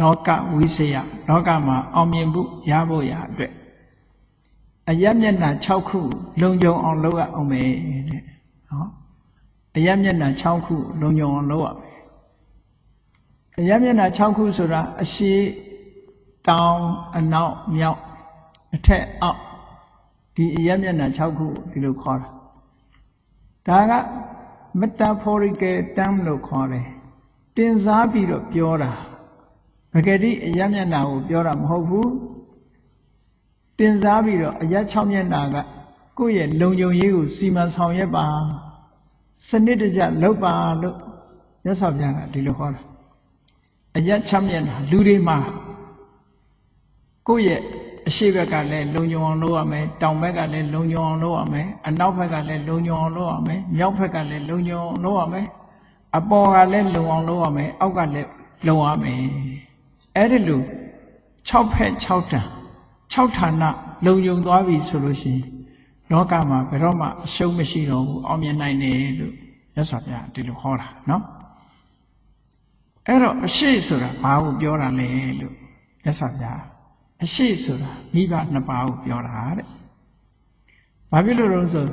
လောကဝိစယလောကမှာအောင်မြင်မှုရဖို့ရအတွက်အယက်မျက်နှာ6ခုလုံခြုံအောင်လုပ်ရအောင်မယ်တဲ့နော်အယက်မျက်နှာ6ခုလုံခြုံအောင်လုပ်ရမယ်အယက်မျက်နှာ6ခုဆိုတာအရှိတောင်အနောက်မြောက်အထက်အောက်ဒီအယက်မျက်နှာ6ခုဒီလိုခေါ်တာဒါက metaphorical term လို့ခေါ်တယ်တင်စားပြီးတော့ပြောတာ ပဂတိအယက်မျက်နှာကိုပြောတာမဟုတ်ဘူးတင်စားပြီးတော့အယက်6မျက်နှာကကိုယ့်ရဲ့လုံခြုံရေးကိုစီမံဆောင်ရွက်ပါစနစ်တကျလုပ်ပါလို့ရသော်ပြကဒီလိုဟောတာအယက်6မျက်နှာလူတွေမှာကိုယ့်ရဲ့အရှိဘက်ကလည်းလုံခြုံအောင်လုပ်ရမယ်တောင်ဘက်ကလည်းလုံခြုံအောင်လုပ်ရမယ်အနောက်ဘက်ကလည်းလုံခြုံအောင်လုပ်ရမယ်မြောက်ဘက်ကလည်းလုံခြုံအောင်လုပ်ရမယ်အပေါ်ကလည်းလုံအောင်လုပ်ရမယ်အောက်ကလည်းလုံရမယ် အဲ့ဒီလို6ဖက်6တန်6ဌာနလုံခြုံသွားပြီဆိုလို့ရှိရင်လောကမှာဘယ်တော့မှအရှုံးမရှိတော့ဘူးအောင်မြင်နိုင်တယ်လို့ရသော်ပြဒီလိုဟောတာနော်အဲ့တော့အရှိဆိုတာဘာကိုပြောတာလဲလို့ရသော်ပြအရှိဆိုတာမိဘနှစ်ပါးကိုပြောတာတဲ့ဘာဖြစ်လို့လဲဆို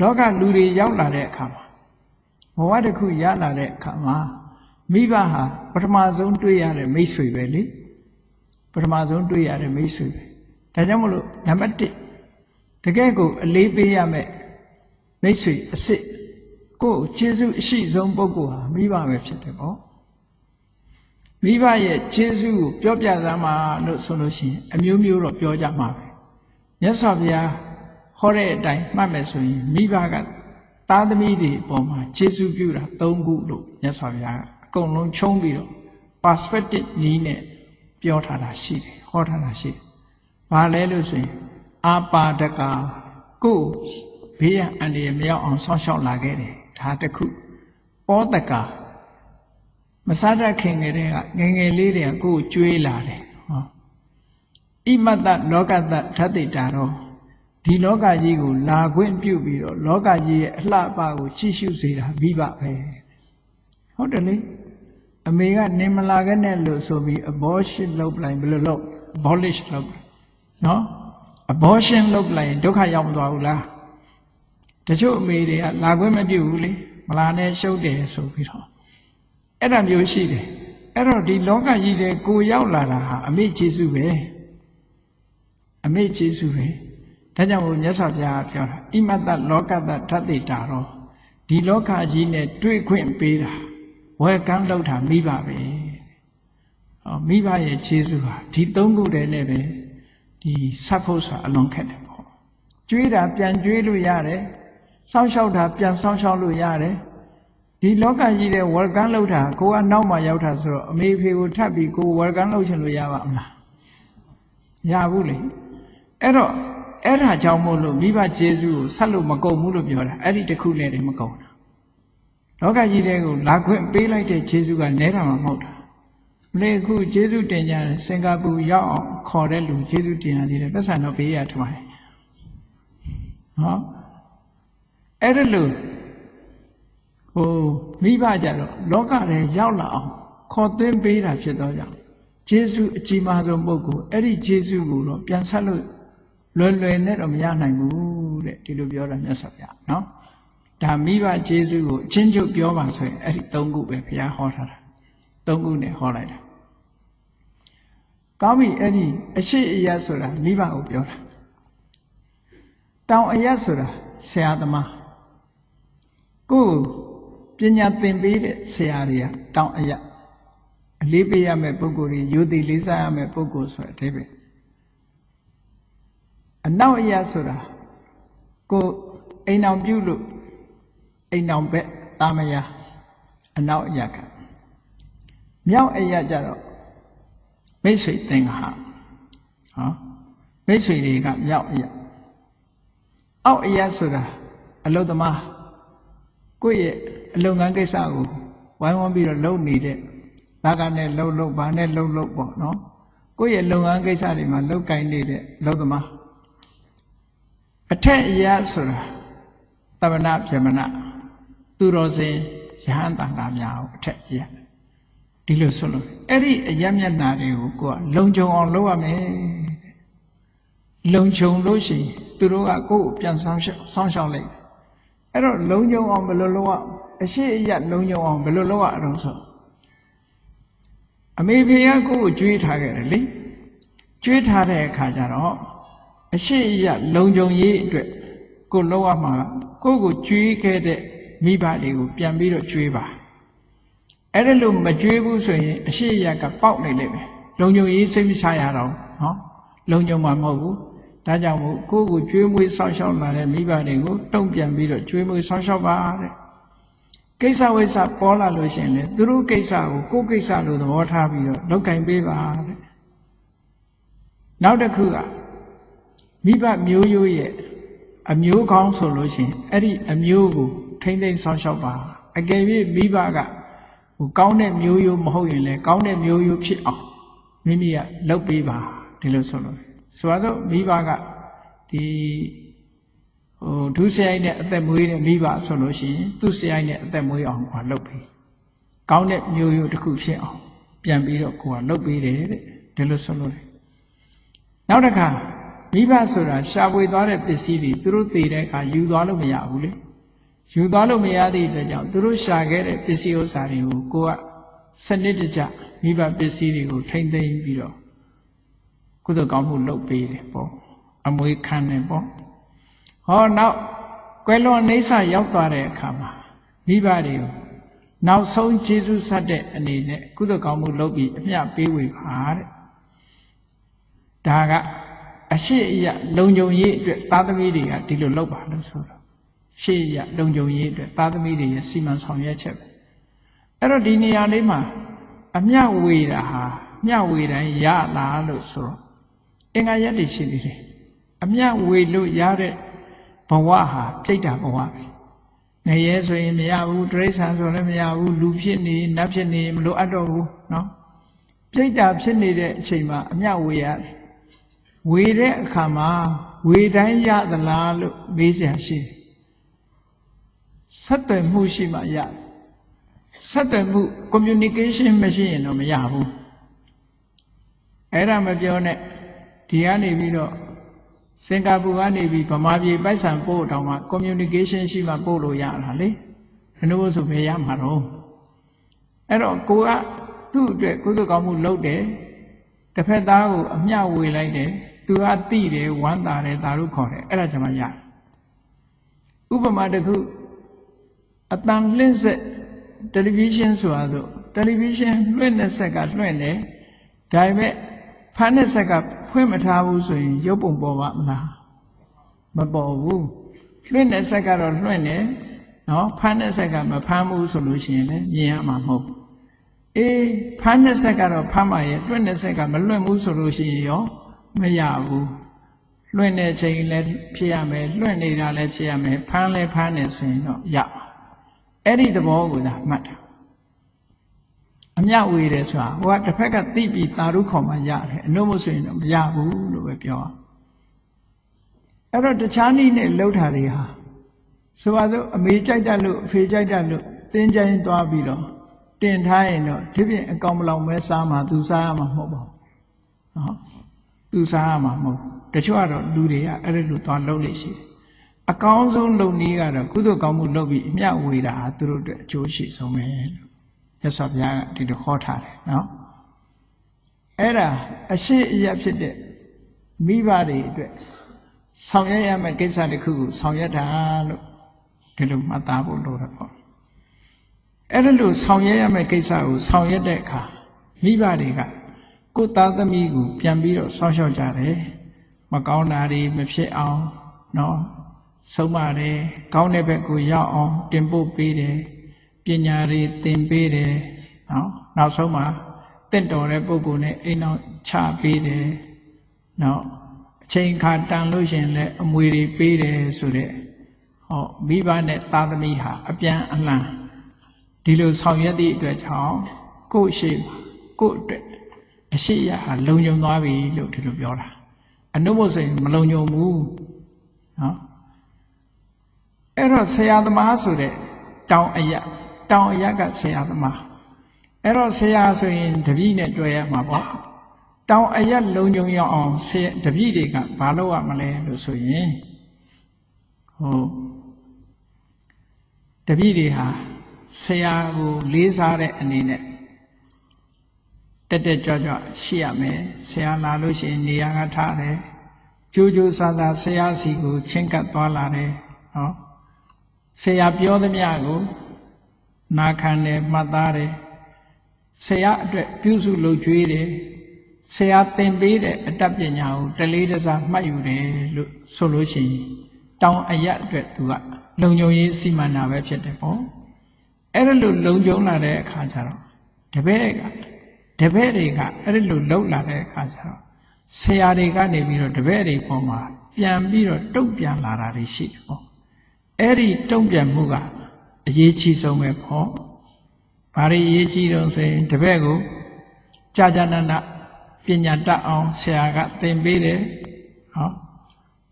လောကလူတွေရောက်လာတဲ့အခါမှာဘဝတစ်ခုရလာတဲ့အခါမှာ မိဘဟာပထမဆုံးတွေ့ရတဲ့မိတ်ဆွေပဲလေပထမဆုံးတွေ့ရတဲ့မိတ်ဆွေပဲဒါကြောင့်မလို့နံပါတ်1တကယ်ကိုအလေးပေးရမယ်မိတ်ဆွေအစ်စ်ကိုယ်ကျေးဇူးအရှိဆုံးပုဂ္ဂိုလ်ဟာမိဘပဲဖြစ်တယ်ပေါ့မိဘရဲ့ကျေးဇူးကိုပြောပြသမှာလို့ဆိုလို့ရှိရင်အမျိုးမျိုးတော့ပြောကြမှာပဲမြတ်စွာဘုရားဟောတဲ့အတိုင်းမှတ်မယ်ဆိုရင်မိဘကသားသမီးတွေအပေါ်မှာကျေးဇူးပြုတာ၃ခုလို့မြတ်စွာဘုရားကအ ကုန်လုံးခြုံးပြီးတော့ perspective နည်းနဲ့ပြောထားတာရှိတယ်ဟောထားတာရှိတယ်။ဘာလဲလို့ဆိုရင်အာပါဒကကိုဘေးရန်အန္တရာယ်မရောက်အောင်စောင့်ရှောက်လာခဲ့တယ်ဒါတစ်ခု။ပောတကမစားတတ်ခင်ကလေးကငငယ်လေးတွေကကိုယ်ကျွေးလာတယ်ဟောဣမတ္တလောကတ္တဓာတိတာတော့ဒီလောကကြီးကိုလာခွင့်ပြုပြီးတော့လောကကြီးရဲ့အလှပကိုကြည့်ရှုစေတာမိဘပဲဟုတ်တယ်လေ အမေကနေမလာခဲ့နဲ့လို့ဆိုပြီး abortion လုပ်လိုက်ဘယ်လိုလုပ် abolish လုပ်နော် abortion လုပ်လိုက်ဒုက္ခရောက်မသွားဘူးလားတချို့အမေတွေကလာခွင့်မပြုဘူးလေမလာနဲ့ရှုပ်တယ်ဆိုပြီးတော့အဲ့ဒါမျိုးရှိတယ်အဲ့တော့ဒီလောကကြီးတဲ့ကိုရောက်လာတာဟာအမေကျေစုပဲအမေကျေစုပဲဒါကြောင့်မို့မြတ်စွာဘုရားပြောတာဣမတ္တလောကတ္တထတိတာတော့ဒီလောကကြီးနဲ့တွေ့ခွင့်ပေးတာ ဝယ်ကမ်းလောက်တာမိဘပဲဟောမိဘရဲ့ခြေစုဟာဒီသုံးခုတည်းနဲ့ပဲဒီဆက်ဖို့ဆိုတာအလွန်ခက်တယ်ပေါ့ကျွေးတာပြန်ကျွေးလို့ရတယ်စောင့်ရှောက်တာပြန်စောင့်ရှောက်လို့ရတယ်ဒီလောကကြီးတဲ့ဝယ်ကမ်းလောက်တာကိုကနောက်မှရောက်တာဆိုတော့အမေဖေကိုထပ်ပြီးကိုဝယ်ကမ်းလောက်ချင်လို့ရပါမလားရဘူးလေအဲ့တော့အဲ့ဒါကြောင့်မို့လို့မိဘကျေးဇူးကိုဆက်လို့မကုန်ဘူးလို့ပြောတာအဲ့ဒီတခုနဲ့တည်းမကုန်တာ လောကကြီးတဲ့ကိုလာခွင့်ပေးလိုက်တဲ့ကျေးဇူးကနဲတာမှမဟုတ်တာလေခုကျေးဇူးတင်ကြတယ်စင်ကာပူရောက်အောင်ခေါ်တဲ့လူကျေးဇူးတင်ရသေးတယ်ပတ်စံတော့ပေးရထမတယ်ဟောအဲ့ဒါလို့ဟိုမိဘကြတော့လောကထဲရောက်လာအောင်ခေါ်သွင်းပေးတာဖြစ်တော့ကြောင့်ကျေးဇူးအကြီးမားဆုံးပုဂ္ဂိုလ်အဲ့ဒီကျေးဇူးကိုတော့ပြန်ဆက်လို့လွယ်လွယ်နဲ့တော့မရနိုင်ဘူးတဲ့ဒီလိုပြောတာမြတ်စွာဘုရားနော် ဒါမိဘကျေးဇူးကိုအချင်းချုပ်ပြောပါဆိုရင်အဲ့ဒီ၃ခုပဲဘုရားဟောထားတာ၃ခုနဲ့ဟောလိုက်တာကောင်းပြီအဲ့ဒီအရှိအယတ်ဆိုတာမိဘကိုပြောတာတောင်အယတ်ဆိုတာဆရာသမားကိုယ်ပညာသင်ပေးတဲ့ဆရာတွေကတောင်အယတ်အလေးပေးရမယ့်ပုဂ္ဂိုလ်တွေယူသည်လေးစားရမယ့်ပုဂ္ဂိုလ်ဆိုတဲ့အဓိပ္ပာယ်အနောက်အရာဆိုတာကိုအိမ်အောင်ပြုလို့ အိမ်အောင်ဘက်တာမယာအနောက်အရာကမြောက်အရာကြတော့မိတ်ဆွေသင်္ဃဟဟောမိတ်ဆွေတွေကမြောက်အရာအောက်အရာဆိုတာအလုသမားကိုယ့်ရဲ့အလုပ်ငန်းကိစ္စကိုဝိုင်းဝန်းပြီးတော့လုပ်နေတဲ့ဒါကနဲ့လှုပ်လှုပ်ဘာနဲ့လှုပ်လှုပ်ပေါ့နော်ကိုယ့်ရဲ့လုပ်ငန်းကိစ္စတွေမှာလုပ်ကင်နေတဲ့အလုပ်သမားအထက်အရာဆိုတာတမနာပြမနာ သူတော်စင်ရဟန်းတန်ခါများအထက်အရာဒီလိုဆိုလို့အဲ့ဒီအယက်မျက်နာတွေကိုကိုကလုံခြုံအောင်လုပ်ရမယ်လုံခြုံလို့ရှိရင်သူတို့ကကိုယ့်ကိုပြန်ဆောင်ရှောက်ဆောင်ရှောက်လိုက်အဲ့တော့လုံခြုံအောင်ဘယ်လိုလုပ်ရအရှိအယက်လုံခြုံအောင်ဘယ်လိုလုပ်ရအောင်ဆိုအမေဖေကကိုယ့်ကိုကြွေးထားခဲ့တယ်လေကြွေးထားတဲ့အခါကျတော့အရှိအယက်လုံခြုံရေးအတွက်ကိုလောက်ရမှာကိုယ့်ကိုကြွေးခဲ့တဲ့ မိဘတွေကိုပြန်ပြီးတော့ကြွေးပါအဲ့ဒါလို့မကြွေးဘူးဆိုရင်အရှိရကပေါက်နေလိမ့်မယ်လုံညုံရေးစိတ်မချရတော့နော်လုံညုံမှာမဟုတ်ဘူးဒါကြောင့်မို့ကိုယ့်ကိုကြွေးမွေးဆောက်ရှောက်လာတဲ့မိဘတွေကိုတုံ့ပြန်ပြီးတော့ကြွေးမွေးဆောက်ရှောက်ပါတဲ့ကိစ္စဝိစ္စပေါ်လာလို့ရှိရင်လေသူတို့ကိစ္စကိုကိုယ့်ကိစ္စလို့သဘောထားပြီးတော့လောက်ကင်ပေးပါတဲ့နောက်တစ်ခုကမိဘမျိုးရိုးရဲ့အမျိုးကောင်းဆိုလို့ရှိရင်အဲ့ဒီအမျိုးကို ထိမ့်သိမ့်ဆောက်ရှောက်ပါအကယ်၍မိဘကဟိုကောင်းတဲ့မျိုးရိုးမဟုတ်ရင်လည်းကောင်းတဲ့မျိုးရိုးဖြစ်အောင်မိမိကလုပ်ပေးပါဒီလိုဆိုလို့ဆိုတော့မိဘကဒီဟိုဒုစရိုက်နဲ့အသက်မွေးတဲ့မိဘဆိုလို့ရှိရင်သူ့စရိုက်နဲ့အသက်မွေးအောင်ကိုကလုပ်ပေးကောင်းတဲ့မျိုးရိုးတစ်ခုဖြစ်အောင်ပြန်ပြီးတော့ကိုကလုပ်ပေးတယ်တဲ့ဒီလိုဆိုလို့နောက်တစ်ခါမိဘဆိုတာရှာဖွေသွားတဲ့ပစ္စည်းတွေသူတို့သိတဲ့အခါယူသွားလို့မရဘူးလေ ယူသွားလို့မရသည့်အတွက်ကြောင့်သူတို့ရှာခဲ့တဲ့ပစ္စည်းဥစ္စာတွေကိုကိုကစနစ်တကျမိဘပစ္စည်းတွေကိုထိမ့်သိမ်းပြီးတော့ကုသိုလ်ကောင်းမှုလုပ်ပေးတယ်ပေါ့အမွေခံတယ်ပေါ့ဟောနောက်ကွယ်လွန်အိဋ္ဌရောက်သွားတဲ့အခါမှာမိဘတွေကိုနောက်ဆုံးကျေးဇူးဆက်တဲ့အနေနဲ့ကုသိုလ်ကောင်းမှုလုပ်ပြီးအမျှပေးဝေပါတဲ့ဒါကအရှိအယလုံခြုံရေးအတွက်သားသမီးတွေကဒီလိုလုပ်ပါလို့ဆိုတော့ ရှေ့ရလုံခြုံရေးအတွက်သားသမီးတွေရဲ့စီမံဆောင်ရွက်ချက်ပဲအဲ့တော့ဒီနေရာလေးမှာအမျှဝေတာဟာမျှဝေတိုင်းရလာလို့ဆိုတော့အင်္ဂါရက်တွေရှိသေးတယ်အမျှဝေလို့ရတဲ့ဘဝဟာပြိတ္တာဘဝပဲငရဲဆိုရင်မရဘူးတိရစ္ဆာန်ဆိုလည်းမရဘူးလူဖြစ်နေနတ်ဖြစ်နေမလိုအပ်တော့ဘူးเนาะပြိတ္တာဖြစ်နေတဲ့အချိန်မှာအမျှဝေရတယ်ဝေတဲ့အခါမှာဝေတိုင်းရသလားလို့မေးစရာရှိတယ် ဆက်သွယ်မှုရှိမှရတယ်ဆက်သွယ်မှု communication မရှိရင်တော့မရဘူးအဲ့ဒါမပြောနဲ့ဒီကနေပြီးတော့စင်ကာပူကနေပြီးဗမာပြည်ပိုက်ဆံပို့တောင်မှ communication ရှိမှပို့လို့ရတာလေဘယ်လိုဆိုဘယ်ရမှာတော့အဲ့တော့ကိုကသူ့အတွက်ကုသကောင်းမှုလုပ်တယ်တစ်ဖက်သားကိုအမျှဝေလိုက်တယ်သူကတိတယ်ဝမ်းသာတယ်ဒါလို့ခေါ်တယ်အဲ့ဒါကျွန်မရဥပမာတစ်ခု အတန်လင့်ဆက်တယ်လီဗီရှင်းဆိုတာဆိုတယ်လီဗီရှင်းလွှင့်တဲ့ဆက်ကလွှင့်တယ်ဒါပေမဲ့ဖမ်းတဲ့ဆက်ကဖွင့်မထားဘူးဆိုရင်ရုပ်ပုံပေါ်ပါမလားမပေါ်ဘူးလွှင့်တဲ့ဆက်ကတော့လွှင့်တယ်နော်ဖမ်းတဲ့ဆက်ကမဖမ်းဘူးဆိုလို့ရှိရင်လည်းမြင်ရမှာမဟုတ်ဘူးအေးဖမ်းတဲ့ဆက်ကတော့ဖမ်းပါရဲ့လွှင့်တဲ့ဆက်ကမလွှင့်ဘူးဆိုလို့ရှိရင်ရောမရဘူးလွှင့်တဲ့ချိန်လည်းဖြစ်ရမယ်လွှင့်နေတာလည်းဖြစ်ရမယ်ဖမ်းလည်းဖမ်းနေဆိုရင်တော့ရ အဲ့ဒီသဘောကိုသာမှတ်တာအမြဝေတယ်ဆိုတာဟိုကတစ်ဖက်ကသိပြီးတာရုခေါ်မှရတယ်အနုမဆိုရင်တော့မရဘူးလို့ပဲပြောအဲ့တော့တခြားနည်းနဲ့လှုပ်တာတွေဟာဆိုပါစို့အမေကြိုက်တတ်လို့အဖေကြိုက်တတ်လို့တင်းကြိုင်းသွားပြီးတော့တင်ထားရင်တော့ဒီပြင်အကောင်မလောင်မဲစားမှသူစားရမှာမဟုတ်ပါဘူးနော်သူစားရမှာမဟုတ်တချို့ကတော့လူတွေကအဲ့ဒါလိုသွားလှုပ်လို့ရှိတယ် အကောင်းဆုံးလုပ်နည်းကတော့ကုသိုလ်ကောင်းမှုလုပ်ပြီးအမျှဝေတာဟာသူတို့အတွက်အကျိုးရှိဆုံးပဲလို့ရသော်ဘုရားကဒီလိုဟောထားတယ်နော်အဲ့ဒါအရှိအယဖြစ်တဲ့မိဘတွေအတွက်ဆောင်ရွက်ရမယ့်ကိစ္စတစ်ခုကိုဆောင်ရွက်တာလို့ဒီလိုမှတ်သားဖို့လိုတယ်ပေါ့အဲ့ဒါလို့ဆောင်ရွက်ရမယ့်ကိစ္စကိုဆောင်ရွက်တဲ့အခါမိဘတွေကကိုယ်သားသမီးကိုပြန်ပြီးတော့စောင့်ရှောက်ကြတယ်မကောင်းတာတွေမဖြစ်အောင်နော် ဆုံးမတယ်ကောင်းတဲ့ဘက်ကိုရောက်အောင်တင်ပို့ပေးတယ်ပညာတွေသင်ပေးတယ်နော်နောက်ဆုံးမှာတင့်တော်တဲ့ပုဂ္ဂိုလ်နဲ့အိမ်အောင်ချပေးတယ်နော်အချိန်ခါတန်လို့ရှင်လည်းအမွေတွေပေးတယ်ဆိုတဲ့ဟောမိဘနဲ့သားသမီးဟာအပြန်အလှန်ဒီလိုဆောင်ရွက်သည့်အတွက်ကြောင့်ကိုယ့်ရှိကိုယ့်အတွက်အရှိရဟာလုံခြုံသွားပြီလို့ဒီလိုပြောတာအနုမို့ဆိုရင်မလုံခြုံဘူးနော် အဲ့တော့ဆရာသမားဆိုတဲ့တောင်အယတောင်အယကဆရာသမားအဲ့တော့ဆရာဆိုရင်တပည့်နဲ့တွေ့ရမှာပေါ့တောင်အရက်လုံုံရအောင်ဆရာတပည့်တွေကဘာလုပ်ရမလဲလို့ဆိုရင်ဟိုတပည့်တွေဟာဆရာကိုလေးစားတဲ့အနေနဲ့တက်တက်ကြွကြွရှိရမယ်ဆရာလာလို့ရှိရင်နေရာကထားတယ်ကြိုးကြိုးစားစားဆရာစီကိုချင်းကပ်သွားလာတယ်ဟော ဆရာပြောသမျှကိုနာခံတယ်မှတ်သားတယ်ဆရာအတွက်ပြုစုလုပ်ကြွေးတယ်ဆရာသင်ပေးတဲ့အတတ်ပညာကိုတလေးတစားမှတ်ယူတယ်လို့ဆိုလို့ရှိရင်တောင်အရက်အတွက်သူကလုံခြုံရေးစီမံတာပဲဖြစ်တယ်ပေါ့အဲ့ဒါလို့လုံခြုံလာတဲ့အခါကျတော့တပည့်ကတပည့်တွေကအဲ့ဒါလို့လှုပ်လာတဲ့အခါကျတော့ဆရာတွေကနေပြီးတော့တပည့်တွေပေါ်မှာပြန်ပြီးတော့တုံ့ပြန်လာတာတွေရှိတယ်ပေါ့ အဲ့ဒီတုံ့ပြန်မှုကအရေးကြီးဆုံးပဲပေါ့ဘာတွေအရေးကြီးတော့ဆိုရင်တပည့်ကိုကြာကြာနာနာပညာတတ်အောင်ဆရာကသင်ပေးတယ်ဟော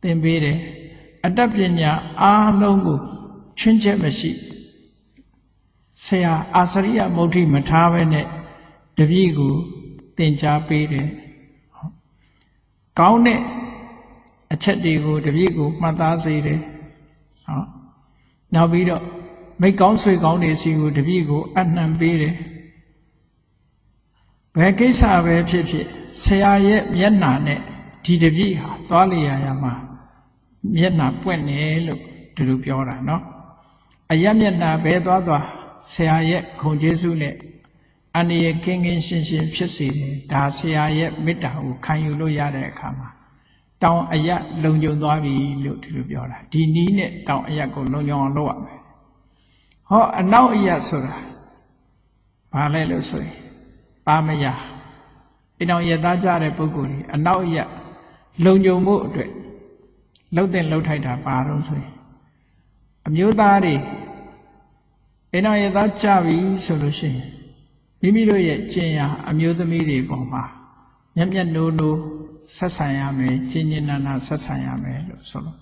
သင်ပေးတယ်အတတ်ပညာအားလုံးကိုချွင်းချက်မရှိဆရာအာစရိယမုဋ္ဌိမထားဘဲနဲ့တပည့်ကိုသင်ကြားပေးတယ်ကောင်းတဲ့အချက်တွေကိုတပည့်ကိုမှတ်သားစေတယ် နော်နောက်ပြီးတော့မိကောင်းဆွေကောင်းတွေစီကိုတပည့်ကိုအနှံပေးတယ်ဘယ်ကိစ္စပဲဖြစ်ဖြစ်ဆရာရဲ့မျက်နှာနဲ့ဒီတပည့်ဟာသွားလျာရမှာမျက်နှာပွင့်တယ်လို့ဒီလိုပြောတာနော်အယက်မျက်နှာပဲသွားသွားဆရာရဲ့ခုံကျေးဇူးနဲ့အန္တရာယ်ကင်းကင်းရှင်းရှင်းဖြစ်စေတယ်ဒါဆရာရဲ့မေတ္တာကိုခံယူလို့ရတဲ့အခါမှာ တောင်အယက်လုံခြုံသွားပြီလို့ဒီလိုပြောတာဒီနီးနဲ့တောင်အယက်ကိုလုံခြုံအောင်လုပ်ရမယ်ဟောအနောက်အယက်ဆိုတာဘာလဲလို့ဆိုရင်ပါမယအိမ်တော်ရသားကြတဲ့ပုဂ္ဂိုလ်တွေအနောက်အယက်လုံခြုံမှုအတွက်လှုပ်တဲ့လှုပ်ထိုက်တာပါတော့ဆိုရင်အမျိုးသားတွေအိမ်တော်ရသားကြပြီဆိုလို့ရှိရင်မိမိတို့ရဲ့ကျင့်ရာအမျိုးသမီးတွေပေါ်မှာမျက်မျက်နိုးနိုး ဆက်ဆံရမယ်ကျင့်ကျင့်နာနာဆက်ဆံရမယ်လို့ဆိုလို့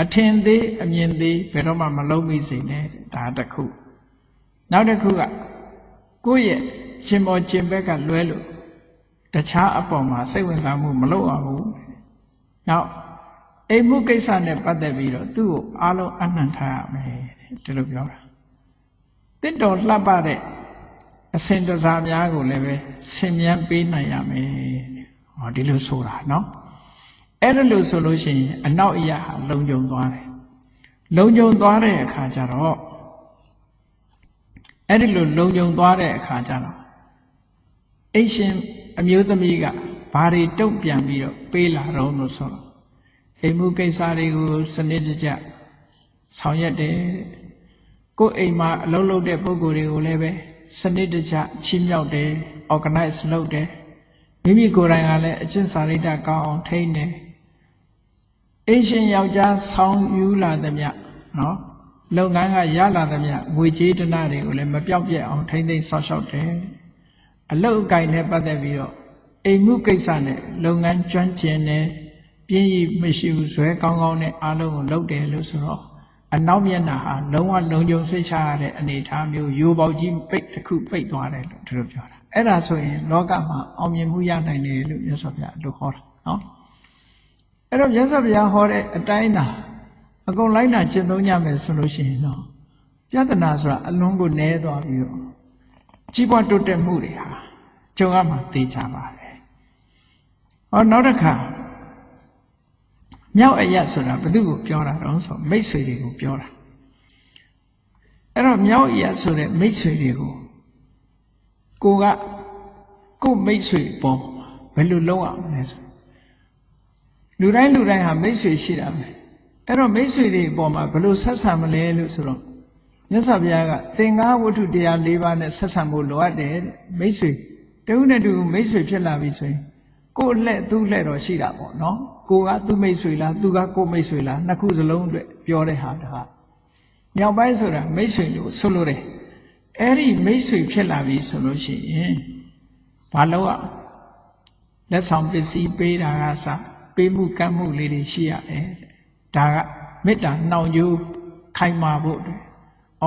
အထင်သေးအမြင်သေးဘယ်တော့မှမလုံးမိစေနဲ့ဒါတစ်ခုနောက်တစ်ခုကကိုယ့်ရဲ့ရှင်မောကျင်ဘက်ကလွဲလို့တခြားအပေါ်မှာစိတ်ဝင်စားမှုမလုပ်အောင်ဘူးနောက်အိမ်မှုကိစ္စနဲ့ပတ်သက်ပြီးတော့သူ့ကိုအားလုံးအနှံ့ထားရမယ်ဒီလိုပြောတာတစ်တော်လှပတဲ့အစင်တစားများကိုလည်းပဲဆင်မြန်းပေးနိုင်ရမယ် ဟောဒီလိုဆိုတာနော်အဲ့ဒါလို့ဆိုလို့ရှိရင်အနောက်အရာဟာလုံခြုံသွားတယ်လုံခြုံသွားတဲ့အခါကျတော့အဲ့ဒီလိုလုံခြုံသွားတဲ့အခါကျတော့အိရှင်အမျိုးသမီးကဘာတွေတုံ့ပြန်ပြီးတော့ပေးလာတော့လို့ဆိုတော့အိမ်မှုကိစ္စတွေကိုစနစ်တကျဆောင်ရွက်တယ်ကိုယ်အိမ်မှာအလုပ်လုပ်တဲ့ပုံကိုယ်တွေကိုလည်းပဲစနစ်တကျချီးမြှောက်တယ် organize လုပ်တယ် မိမိကိုယ်တိုင်ကလည်းအကျင့်စာရိတ္တကောင်းအောင်ထိန်းတယ်အိရှင်ယောက်ျားဆောင်းယူလာသမျှနော်လုပ်ငန်းကရလာသမျှငွေကြေးတနာတွေကိုလည်းမပြောက်ပြက်အောင်ထိမ့်သိမ်းဆောက်ရှောက်တယ်အလုတ်အကင်နဲ့ပတ်သက်ပြီးတော့အိမ်မှုကိစ္စနဲ့လုပ်ငန်းကျွမ်းကျင်တယ်ပြင်းရည်မရှိဘူးဇွဲကောင်းကောင်းနဲ့အားလုံးကိုလုပ်တယ်လို့ဆိုတော့အနောက်မျက်နှာဟာလုံးဝလုံခြုံစိတ်ချရတဲ့အနေအထားမျိုးရိုးပေါက်ကြီးပိတ်တစ်ခုပိတ်သွားတယ်လို့သူတို့ပြောတာ အဲ့ဒါဆိုရင်လောကမှာအောင်မြင်မှုရနိုင်တယ်လို့မြတ်စွာဘုရားလို့ခေါ်တာနော်အဲ့တော့မြတ်စွာဘုရားဟောတဲ့အတိုင်းသာအကုန်လိုက်နာကျင့်သုံးကြမယ်ဆိုလို့ရှိရင်တော့ပြဿနာဆိုတာအလွန်ကိုနည်းသွားပြီးတော့ကြီးပွားတိုးတက်မှုတွေဟာကြုံရမှာသိကြပါတယ်ဟောနောက်တစ်ခါမြောက်အယတ်ဆိုတာဘယ်သူကိုပြောတာတော့ဆိုမိတ်ဆွေတွေကိုပြောတာအဲ့တော့မြောက်အယတ်ဆိုတဲ့မိတ်ဆွေတွေကို ကိုကကိုမိတ်ဆွေပေါ်ဘယ်လိုလုပ်ရမလဲဆိုလူတိုင်းလူတိုင်းဟာမိတ်ဆွေရှိတာပဲအဲ့တော့မိတ်ဆွေတွေအပေါ်မှာဘယ်လိုဆက်ဆံမလဲလို့ဆိုတော့မြတ်စွာဘုရားကသင်္ကားဝတ္ထုတရား၄ပါးနဲ့ဆက်ဆံဖို့လိုအပ်တယ်မိတ်ဆွေတဦးနဲ့တူမိတ်ဆွေဖြစ်လာပြီဆိုရင်ကိုယ်လက်သူ့လက်တော့ရှိတာပေါ့နော်ကိုကသူ့မိတ်ဆွေလားသူကကိုမိတ်ဆွေလားနှစ်ခုစလုံးအတွက်ပြောတဲ့ဟာတခါမြောက်ပိုင်းဆိုတာမိတ်ဆွေလို့ဆိုလိုတယ် အဲ့ဒီမိတ်ဆွေဖြစ်လာပြီဆိုလို့ရှိရင်ဘာလို့อ่ะလက်ဆောင်ပစ္စည်းပေးတာကစပေးမှုကမ်းမှုလေးတွေရှိရတယ်ဒါကမေတ္တာနှောင်ကြိုးခိုင်မာဖို့အတွက်ဩ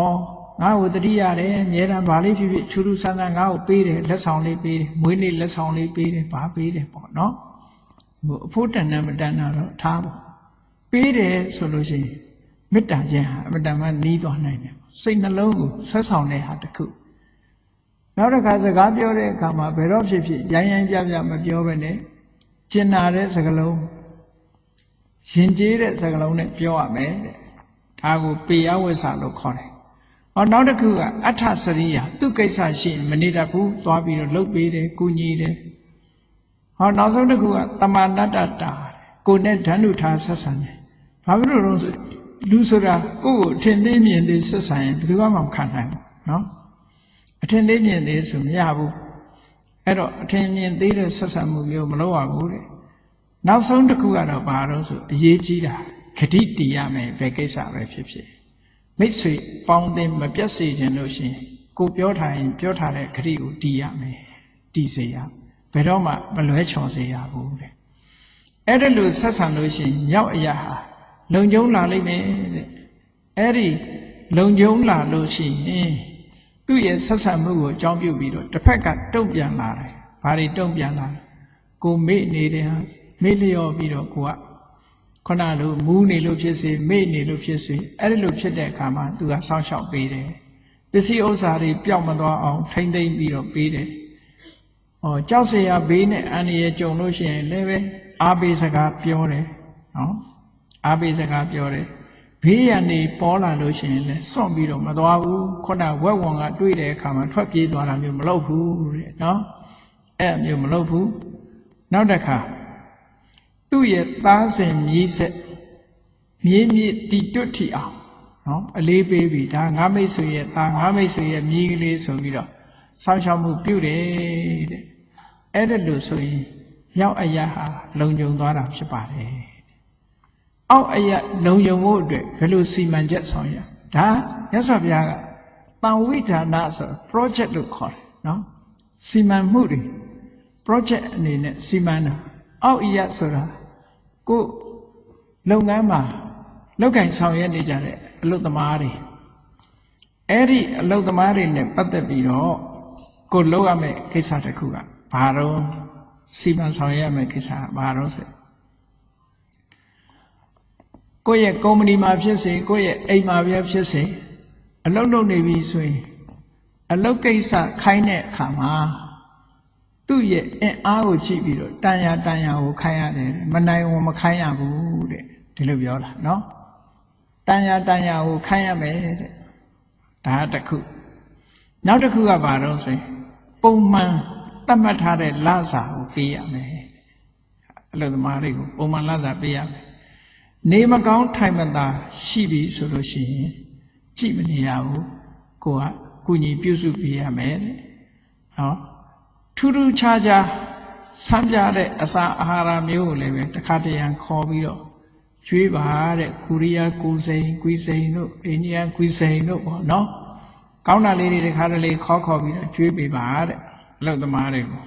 ငါ့ကိုတတိရတယ်အမြဲတမ်းဗာလေးဖြစ်ဖြစ်ချူထူဆန်းဆန်းငါ့ကိုပေးတယ်လက်ဆောင်လေးပေးတယ်မွေးနေ့လက်ဆောင်လေးပေးတယ်ဗာပေးတယ်ပေါ့နော်ဟိုအဖို့တန်တန်မတန်တာတော့ထားပေါ့ပေးတယ်ဆိုလို့ရှိရင် မေတ္တာခြင်းဟာအမတန်မှနီးသွားနိုင်တယ်စိတ်နှလုံးကိုဆက်ဆောင်တဲ့ဟာတစ်ခုနောက်တစ်ခါစကားပြောတဲ့အခါမှာဘယ်တော့ဖြစ်ဖြစ်ရိုင်းရိုင်းပြပြမပြောဘဲနဲ့ကျင်နာတဲ့စကားလုံးရင်ကျေးတဲ့စကားလုံးနဲ့ပြောရမယ်တဲ့ဒါကိုပေယဝိဆာလို့ခေါ်တယ်။ဟောနောက်တစ်ခုကအဋ္ဌစရိယသူ့ကိစ္စရှိရင်မနေတတ်ဘူးသွားပြီးတော့လှုပ်ပေးတယ်ကုညီတယ်။ဟောနောက်ဆုံးတစ်ခုကတမဏတ္တတာကိုနဲ့ဓာနုထားဆက်ဆံတယ်။ဘာဖြစ်လို့လဲဆို လူဆိုတာကိုယ့်ကိုအထင်သေးမြင်သေးဆက်ဆံရင်ဘယ်သူမှမခံနိုင်ဘူးနော်။အထင်သေးမြင်သေးဆိုမရဘူး။အဲ့တော့အထင်မြင်သေးတဲ့ဆက်ဆံမှုမျိုးမလုပ်ရဘူးတဲ့။နောက်ဆုံးတစ်ခုကတော့ဘာလို့ဆိုအရေးကြီးတာခတိတည်ရမယ်ဘယ်ကိစ္စပဲဖြစ်ဖြစ်မိတ်ဆွေပေါင်းတင်မပြတ်စေခြင်းလို့ရှိရင်ကိုပြောထားရင်ပြောထားတဲ့ခတိကိုတည်ရမယ်တည်စေရဘယ်တော့မှမလွဲချော်စေရဘူးတဲ့အဲ့ဒါလို့ဆက်ဆံလို့ရှိရင်ရောက်အရာဟာ လုံကျုံလာလိမ့်မယ်တဲ့အဲ့ဒီလုံကျုံလာလို့ရှိရင်သူ့ရဲ့ဆက်ဆံမှုကိုအကြောင်းပြုပြီးတော့တစ်ဖက်ကတုံ့ပြန်လာတယ်ဘာတွေတုံ့ပြန်လာလဲကိုမေ့နေတဲ့ဟာမေ့လျော့ပြီးတော့ကိုကခုနလိုမူးနေလို့ဖြစ်စေမေ့နေလို့ဖြစ်စေအဲ့ဒီလိုဖြစ်တဲ့အခါမှာသူကစောင့်ရှောက်ပေးတယ်ပစ္စည်းဥစ္စာတွေပျောက်မသွားအောင်ထိမ့်သိမ့်ပြီးတော့ပေးတယ်ဟောကြောက်เสียဘေးနဲ့အန္တရာယ်ကြုံလို့ရှိရင်လည်းပဲအားပေးစကားပြောတယ်နော် အားပေးစကားပြောတယ်ဘေးရန်နေပေါ်လာလို့ရှိရင်လည်းစွန့်ပြီးတော့မသွားဘူးခုနဝက်ဝံကတွေးတဲ့အခါမှာထွက်ပြေးသွားတာမျိုးမလုပ်ဘူးတဲ့နော်အဲ့အမျိုးမလုပ်ဘူးနောက်တစ်ခါသူ့ရဲ့သားစဉ်မြည်ဆက်မြည်မြည်တီတွတ်ထီအောင်နော်အလေးပေးပြီဒါငါမိတ်ဆွေရဲ့သားငါမိတ်ဆွေရဲ့မြည်ကလေးဆိုပြီးတော့စောင့်ရှောက်မှုပြုတယ်တဲ့အဲ့ဒါလို့ဆိုရင်ရောက်အရာဟာလုံခြုံသွားတာဖြစ်ပါတယ် အောက်အရာလုံခြုံဖို့အတွက်ဘယ်လိုစီမံချက်ဆောင်ရဒါမြတ်စွာဘုရားကတန်ဝိဌာနဆို project လို့ခေါ်တယ်နော်စီမံမှုတွေ project အနေနဲ့စီမံတာအောက်အရာဆိုတာကိုလုပ်ငန်းမှာလောက်ကင်ဆောင်ရွက်နေကြတဲ့အလုပ်သမားတွေအဲ့ဒီအလုပ်သမားတွေနဲ့ပတ်သက်ပြီးတော့ကိုလုပ်ရမယ့်ကိစ္စတစ်ခုကဘာတော့စီမံဆောင်ရွက်ရမယ့်ကိစ္စကဘာတော့ဆို ကိုယ့်ရဲ့ကုမ္ပဏီမှာဖြစ်စေကိုယ့်ရဲ့အိမ်မှာပဲဖြစ်စေအလုပ်လုပ်နေပြီဆိုရင်အလုပ်ကိစ္စခိုင်းတဲ့အခါမှာသူ့ရဲ့အင်အားကိုကြည့်ပြီးတော့တန်ရာတန်ရာကိုခိုင်းရတယ်မနိုင်ဝန်မခိုင်းရဘူးတဲ့ဒီလိုပြောတာနော်တန်ရာတန်ရာကိုခိုင်းရမယ်တဲ့ဒါတစ်ခုနောက်တစ်ခုကဘာတော့ဆိုရင်ပုံမှန်သတ်မှတ်ထားတဲ့လစာကိုပေးရမယ်အလုပ်သမားတွေကိုပုံမှန်လစာပေးရမယ် နေမကောင်းထိုင်မသာရှိပြီဆိုလို့ရှိရင်ကြည့်မနေရဘူးကိုကကုညီပြုစုပေးရမယ်တဲ့နော်ထူးထူးခြားခြားဆန်းပြတဲ့အစာအာဟာရမျိုးကိုလည်းပဲတစ်ခါတရံခေါ်ပြီးတော့ကျွေးပါတဲ့ကိုရီးယားကူစိန်ကွီစိန်တို့အိန္ဒိယကွီစိန်တို့ပေါ့နော်ကောင်းတာလေးတွေတစ်ခါတလေခေါ်ခေါ်ပြီးတော့ကျွေးပေးပါတဲ့အလုပ်သမားတွေကို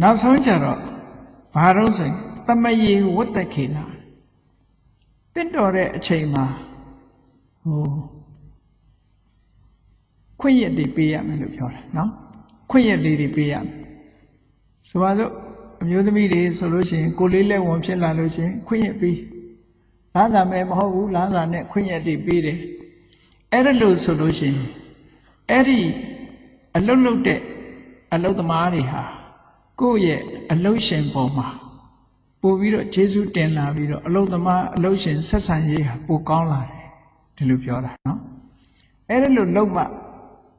နောက်ဆုံးကြတော့ဘာလို့ဆိုရင်တမယေဝတ္တခေနာ တင့်တော်တဲ့အချိန်မှာဟိုခွင့်ရတွေပေးရမယ်လို့ပြောတာနော်ခွင့်ရလေးတွေပေးရမယ်ဆိုပါစို့အမျိုးသမီးတွေဆိုလို့ရှိရင်ကိုလေးလက်ဝင်ဖြစ်လာလို့ရှိရင်ခွင့်ရပေးလာတာမဲမဟုတ်ဘူးလာတာနဲ့ခွင့်ရတွေပေးတယ်အဲ့ဒါလို့ဆိုလို့ရှိရင်အဲ့ဒီအလုတ်လုတ်တဲ့အလုတ်သမားတွေဟာကိုယ့်ရဲ့အလုတ်ရှင်ပုံမှာ ပို့ပြီးတော့ယေရှုတင်လာပြီးတော့အလုတ်သမားအလုတ်ရှင်ဆက်ဆံရေးဟာပိုကောင်းလာတယ်ဒီလိုပြောတာနော်အဲ့ဒါလို့လုံးမ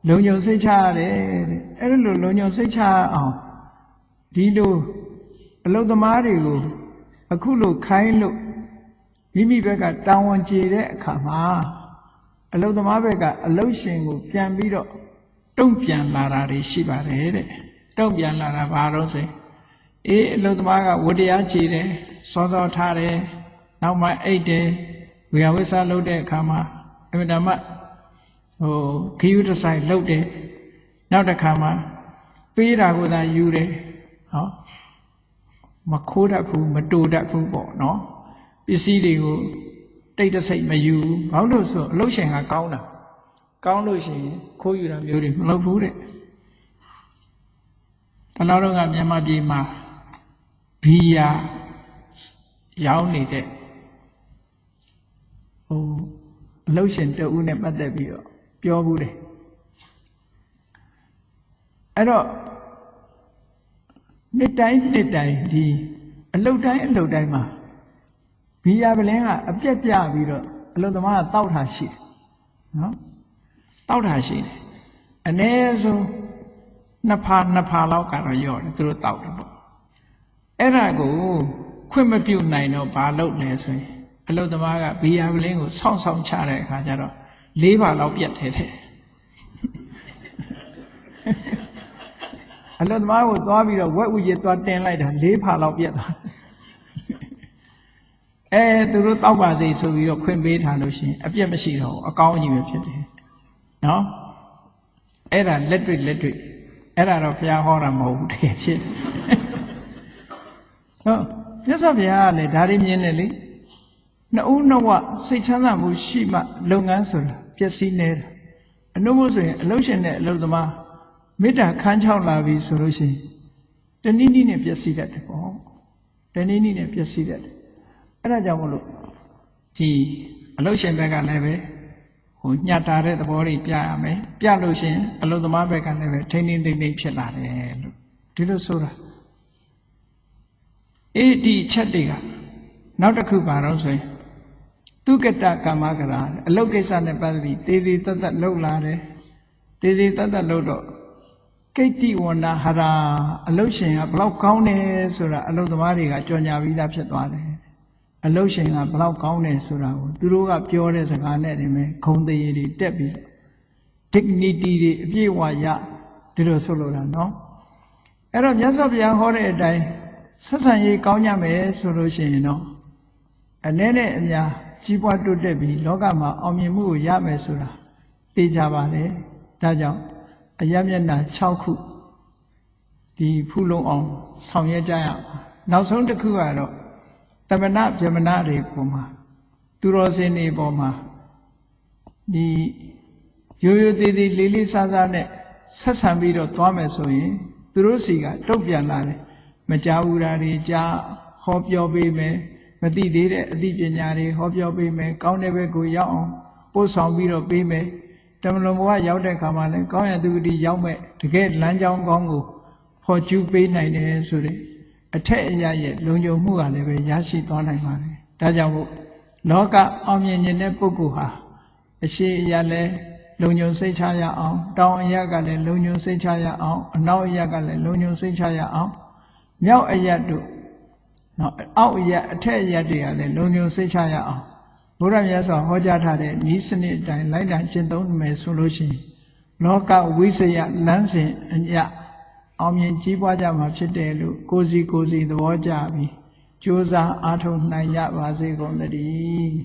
လုံညုံစိတ်ချရတယ်တဲ့အဲ့ဒါလိုလုံညုံစိတ်ချအောင်ဒီလိုအလုသမားတွေကိုအခုလိုခိုင်းလို့မိမိဘက်ကတာဝန်ကျေတဲ့အခါမှာအလုသမားဘက်ကအလုရှင်ကိုပြန်ပြီးတော့တုံ့ပြန်လာတာတွေရှိပါတယ်တဲ့တုံ့ပြန်လာတာဘာလို့ဆို အေးအလုသမားကဝတရားခြေတယ်စောစောထားတယ်နောက်မှအိတ်တယ်ဝေယဝိဆာလုပ်တဲ့အခါမှာအမြဲတမ်းဟိုခယူတဆိုင်လှုပ်တယ်နောက်တစ်ခါမှပေးတာကိုသာယူတယ်ဟောမခိုးတတ်ဘူးမတူတတ်ဘူးပေါ့နော်ပစ္စည်းတွေကိုတိတ်တဆိတ်မယူဘာလို့ဆိုအလုရှင်ကကောင်းတာကောင်းလို့ရှိရင်ခိုးယူတာမျိုးတွေမလုပ်ဘူးတဲ့တလောက်တော့ကမြန်မာပြည်မှာ ဘီယာရောင်းနေတဲ့ဟိုအလုရှင်တဦးနဲ့ပတ်သက်ပြီးတော့ပြောဘူးတယ်အဲ့တော့နှစ်တိုင်းနှစ်တိုင်းဒီအလုတ်တိုင်းအလုတ်တိုင်းမှာဘီယာပလင်းကအပြက်ပြပြီးတော့အလုတ်သမားကတောက်တာရှိတယ်နော်တောက်တာရှိတယ်အ ਨੇ ဆုံးနှစ်ဖာနှစ်ဖာလောက်ကတော့ရော့တယ်သူတို့တောက်တယ်ပေါ့ အဲ့ဒါကိုခွင့်မပြုနိုင်တော့ဘာလုပ်လဲဆိုရင်အလုတ်သမားကဘီယာပလင်းကိုဆောင်းဆောင်းချတဲ့အခါကျတော့လေးပါလောက်ပြတ်တယ်တဲ့အလုတ်သမားကိုသွားပြီးတော့ဝက်ဥရည်သွားတင်လိုက်တာလေးဖာလောက်ပြတ်သွားအဲသူတို့တောက်ပါစေဆိုပြီးတော့ခွင့်ပေးထားလို့ရှိရင်အပြတ်မရှိတော့ဘူးအကောင်းကြီးပဲဖြစ်တယ်နော်အဲ့ဒါလက်တွေ့လက်တွေ့အဲ့ဒါတော့ဘုရားဟောတာမဟုတ်ဘူးတကယ်ဖြစ် ဟုတ်မြတ်စွာဘုရားကလည်းဒါတွေမြင်တယ်လေနှစ်ဦးနှစ်ဝစိတ်ချမ်းသာမှုရှိမှလုပ်ငန်းဆိုတာပျက်စီးနေတာအနုမို့ဆိုရင်အလုရှင်နဲ့အလုသမားမေတ္တာခန်းချောက်လာပြီဆိုလို့ရှိရင်တနည်းနည်းနဲ့ပျက်စီးတတ်တယ်ပေါ့တနည်းနည်းနဲ့ပျက်စီးတတ်တယ်အဲ့ဒါကြောင့်မလို့ဒီအလုရှင်ဘက်ကလည်းပဲဟိုညှတာတဲ့သဘောတွေပြရမယ်ပြလို့ရှိရင်အလုသမားဘက်ကလည်းပဲထိန်းထိန်းသိမ်းသိမ်းဖြစ်လာတယ်လို့ဒီလိုဆိုတာ အေးဒီချက်တွေကနောက်တစ်ခုပါတော့ဆိုရင်သူကတကမ္မကရာအလုတ်ကိစ္စနဲ့ပတ်သက်ပြီးတေးသေးတတ်တတ်လှုပ်လာတယ်တေးသေးတတ်တတ်လှုပ်တော့ကိတ္တိဝန္ဒဟရာအလုတ်ရှင်ကဘလောက်ကောင်းတယ်ဆိုတာအလုတ်သမားတွေကကြော်ညာပြီးသားဖြစ်သွားတယ်အလုတ်ရှင်ကဘလောက်ကောင်းတယ်ဆိုတာကိုသူတို့ကပြောတဲ့စကားနဲ့တင်ပဲခုံသေးရည်တွေတက်ပြီး dignity တွေအပြည့်ဝရဒီလိုဆိုလိုတာနော်အဲ့တော့မြတ်စွာဘုရားဟောတဲ့အတိုင်း ဆက်ဆံရေးကောင်းကြမယ်ဆိုလို့ရှိရင်တော့အ ਨੇ နဲ့အများကြီးပွားတိုးတက်ပြီးလောကမှာအောင်မြင်မှုကိုရမယ်ဆိုတာသိကြပါလေဒါကြောင့်အယမျက်နှာ6ခုဒီဖူလုံးအောင်ဆောင်ရွက်ကြရအောင်နောက်ဆုံးတစ်ခုကတော့တမနာဗြဟ္မဏတွေပုံမှာသူတော်စင်တွေပုံမှာဒီရိုးရိုးသေးသေးလေးလေးစားစားနဲ့ဆက်ဆံပြီးတော့သွားမယ်ဆိုရင်သူတို့စီကတုတ်ပြန်လာတယ် မကြောက်ဘူးတာတွေကြားဟောပြောပေးမယ်မသိသေးတဲ့အသိပညာတွေဟောပြောပေးမယ်ကောင်းတဲ့ဘက်ကိုရောက်အောင်ပို့ဆောင်ပြီးတော့ပေးမယ်တမလွန်ဘဝရောက်တဲ့ခါမှာလည်းကောင်းရသူတိရောက်မဲ့တကယ်လမ်းကြောင်းကောင်းကိုဖော်ကျူးပေးနိုင်တယ်ဆိုတဲ့အထက်အရာရဲ့လုံခြုံမှုကလည်းပဲရရှိသွားနိုင်ပါတယ်ဒါကြောင့်မို့လောကအောင်မြင်ခြင်းတဲ့ပုဂ္ဂိုလ်ဟာအရှိအရာလည်းလုံခြုံစိတ်ချရအောင်တောင်အရာကလည်းလုံခြုံစိတ်ချရအောင်အနောက်အရာကလည်းလုံခြုံစိတ်ချရအောင် မြောက်အရာတို့နော်အောက်အရာအထက်အရာတွေကလည်းလုံခြုံစိတ်ချရအောင်ဘုရားမြတ်စွာဟောကြားထားတဲ့ဤစနစ်အတိုင်းလိုက်တာရှင်းသုံးမယ်ဆိုလို့ရှိရင်လောကဝိစယလမ်းစဉ်အညအောင်မြင်ကြီးပွားကြမှာဖြစ်တယ်လို့ကိုစီကိုစီသဘောကျပြီးကြိုးစားအားထုတ်နိုင်ကြပါစေကုန်သတည်း